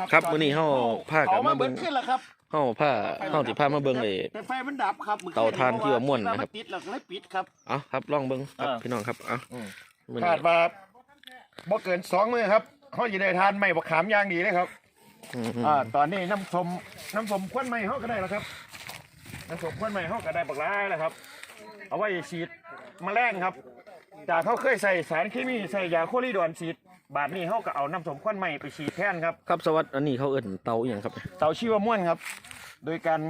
ครับครับตมื้อนี้เฮาพากันเผมาเบิเบิ่ดงขึ้นแล้วครับเฮาผ้าเฮาสิพามาเบิ่งไอ้แต่ไฟมันดับครับมื้อคืเตาถ่านที่ว่าม่วนนะครับมัติดแล้วก็เลยปิดครับเอาครับลองเบิ่งครับอ่าพี่น้องครับเอาอืมมื้อคานี้ดว่าบ่เกินสองมื้อครับเขาจะได้ทานไม่บักขามอย่างดีเลยครับอืมอ่าตอนนี้น้ำส้มน้ำส้มควันไม้เขาก็ได้แล้วครับน้ำส้มควันไม้เขาก็ได้บักหลายแล้วครับ เอาไว้ฉีดแมลงครับจากเขาเคยใส่สารเคมีใส่ยาโคลิดอนฉีด บาดนี้เขาก็เอาน้ำส้มควันไม้ไปฉีดแทนครับ ครับสวัสดีอันนี้เขาเอิ้นเตาอหยังครับ เตาชีวม่วนครับ โดยการ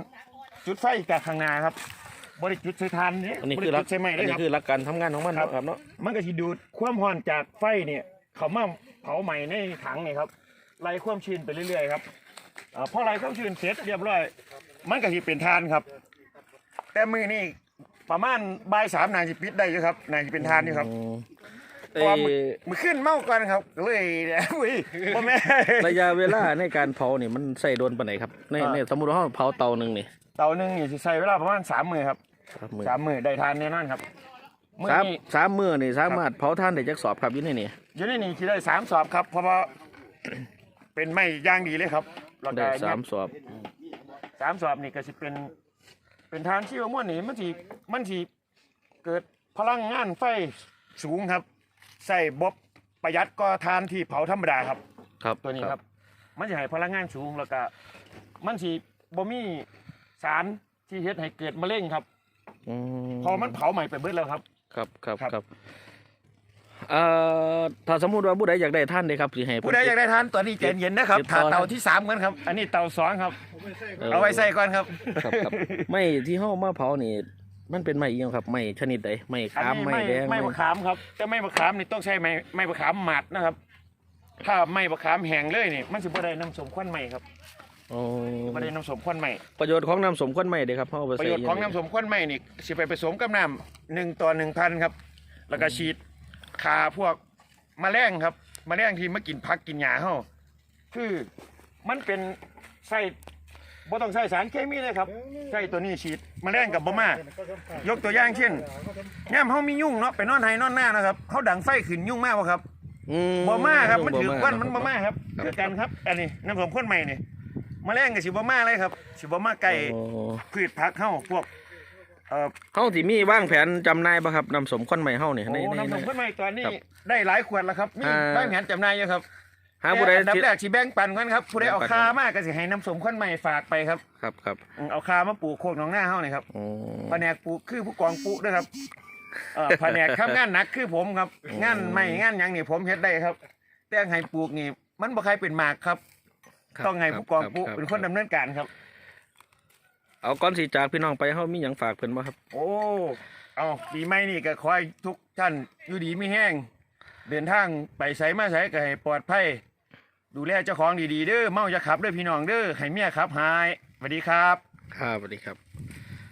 จุดไฟจากข้างหน้าครับบริจุดใส่ทานนี่อันนี้บคืริอหลัจุกดใส่ไม้อันเลยนี้ครับ คือหลักการทำงานของมันครับเนาะครับเนาะมันก็สิดูดความร้อนจากไฟเนี่ยเขามาเผาใหม่ในถังนี่ครับไล่ความชื้นไปเรื่อยๆครับอ่าพอไล่ความชื้นเสร็จเรียบร้อย มันก็สิเป็นทานครับ แต่มือนี่ประมาณบ่ายสามนายสิปิดได้อยู่ครับนายสิเป็นทานอยู่ครับ อืม เพราะว่ามือเอ่อมือขึ้นเมาก่อนครับก็เลยอุ้ยพ่อแม่ ระยะเวลาในการเผานี่มันใส่โดนปานไหนครับในอ่า ในสมมุติว่าเราเผาเตาหนึงนี่เตาหนึ่งนี่สิใช้เวลาประมาณสามมือครับสามมื้อสามมือได้ทานแน่นอนครับมื้อสามนี้สามมื้อนี่สามารถเผาทานได้จักสอบครับอยู่ในนี่อยู่ในนี่ที่ได้สามสอบครับ เพราะว่า เป็นไม้ย่างดีเลยครับแล้วก็ได้สามสอบสามสอบนี่ก็สิเป็น เป็นทานที่ว่าม่วนนี่มันสิมันสิเกิดพลังงานไฟสูงครับ ใส่บบประหยัดก็ทานที่เผาธรรมดาครับ ครับตัวนี้ครับ มันจะให้พลังงานสูงแล้วก็ มันสิบ่มีสารที่เฮ็ดให้เกิดมะเร็งครับ อืมพอมันเผาใหม่ไปเบิดแล้วครับ ครับครับครับ ครับเอ่อถ้าสมมุติว่าผู้ใดอยากได้ท่านเด้ครับสิให้เพิ่นผู้ใดอยากได้ทานตัวนี้ใจเย็นนะครับติดต่ถ้าอนะเตาที่สามกันครับ อันนี้เตาสองครับ เอาไว้ใส่ก่อนครับ ครับครับ ไม่ที่เฮามาเผานี่ มันเป็นไม้อีหยังครับไม้ชนิดใดไม้อันขามนี้ไม้ไม่แดงไม่มะขามครับแต่ไม่มะขามนี่ต้องใช้ไม้ไม้มะขามหมัดนะครับ ถ้าไม่มะขามแห้งเลยนี่มันสิบ่ได้น้ำสมควันใหม่ครับอ๋อบ่ได้น้ำสมควันใหม่ ประโยชน์ของน้ำสมควนไม้เด้ครับเฮาเอาไปประใส่โยชน์ของน้ำสมควันใหม่นี่สิไปผสมกับน้ำหนึ่งต่อหนึ่งพันครับ แล้วก็ฉีดคาพวกแมลงครับแมลงที่มากินผักกินหญ้าเฮาคือมันเป็นไส้ บ่ต้องใส่สารเคมีเลยครับใส่ตัวนี้ฉีดแมลงกับบ่มายกตัวอย่างเช่นยามเฮามียุ่งเนาะไปนอนไห้นอนหน้านะครับเฮาดังไฟขึ้นยุ่งมากบ่ครับอืบ่มาครับมันถือควันมันบ่มามาครับคือกันครับ อันนี้น้ำสมข้นใหม่นี่แมลงก็สิบ่มาเลยครับสิบ่มาไก่โอ้พืชผักเฮาพวกเอ่อเฮาสิมีวางแผนจำหน่ายบ่ครับน้ำสมควนไม้เฮานี่โอ้ในในน้ำสในมข้นใหม่ตอนนี้ครับได้หลายขวดแล้วครับมีอ่าได้แผนจำหน่ายอยู่ครับ หาผู้ใด แต่อันดับที่แรกสิแบ่งปันกันครับผู้ใดเอาแบ่งปัน คามากก็สิให้น้ำสมข้นใหม่ฝากไปครับครับครับอืมเอาคามาปลูกโคกหนองหน้าเฮานี่ครับโอ้ แผนกปลูกคือผู้กองปลูกด้วยครับเอ่อแผนกทำงานหนักคือผมครับงานไม่งานหยังนี่ผมเฮ็ดได้ครับ แต่ให้ปลูกนี่มันบ่ใครเป็นหมากครับ ครับต้องให้ผู้กองปลูกรับเป็นคนดำเนินการครับ เอาก่อนสิจากพี่น้องไปเฮามีหยังฝากเพิ่นบ่ครับ โอ้ เอาปีใหม่นี่ก็ขอให้ทุกท่านอยู่ดีไม่แห้ง เดินทางไปไสมาไสก็ให้ปลอดภัย ดูแลเจ้าของดีๆเด้อเมาจะขับเด้อพี่น้องเด้อให้เมียขับหายสวัสดีครับ ครับสวัสดีครับ